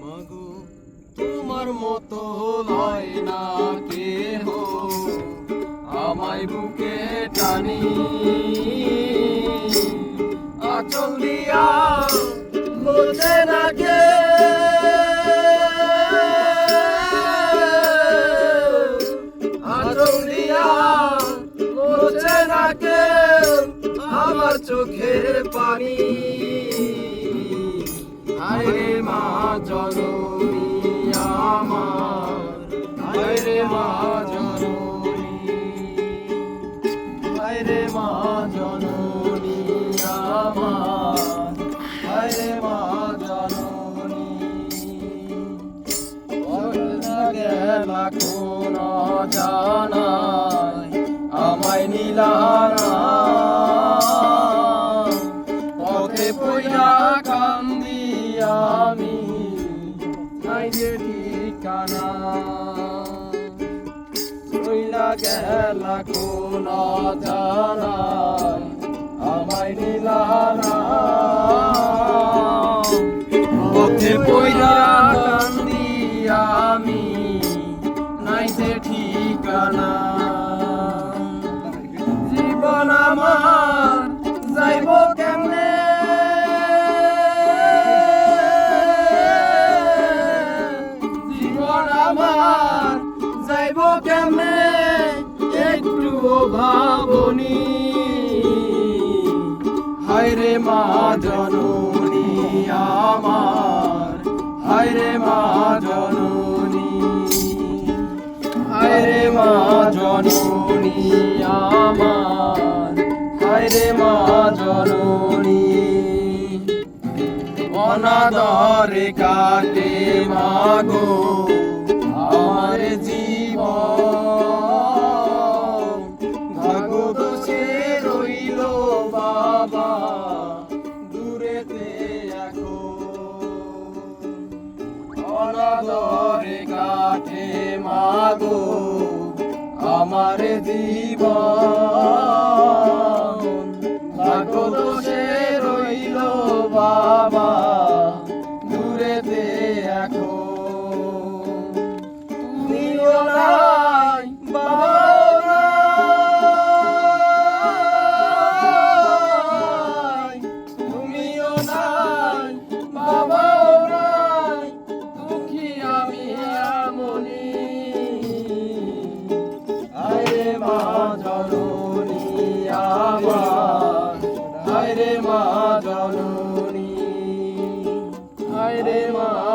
মাগো, তোমার মতো লয় না কেহ। আমায় বুকে টানি। আচল দিয়া বোঝে না কে আচল দিয়া বোঝে না কে আমার চোখের পানি। জননী আমার। আরে মা জননী আরে মা জননী আমার। আরে মা গেলা কোন জানাই। আমায় নিলানা যে ঠিকানা রইলা গেলা কোন জানাই, আমায় নিলানা পথে পইরা কান্দি আমি, নাই যে ঠিকানা। জীবন আমার যাইব কেমনে? একটু ভাবনি। হায়রে মা জননী আমার, হায়রে মা জননী। হায়রে মা জননী আমার, হায়রে মা জননী। অনাদরে কাটে মাগো। অনাদরে কাটে মাগো আমার জীবন। জননী। আমার আরে মা।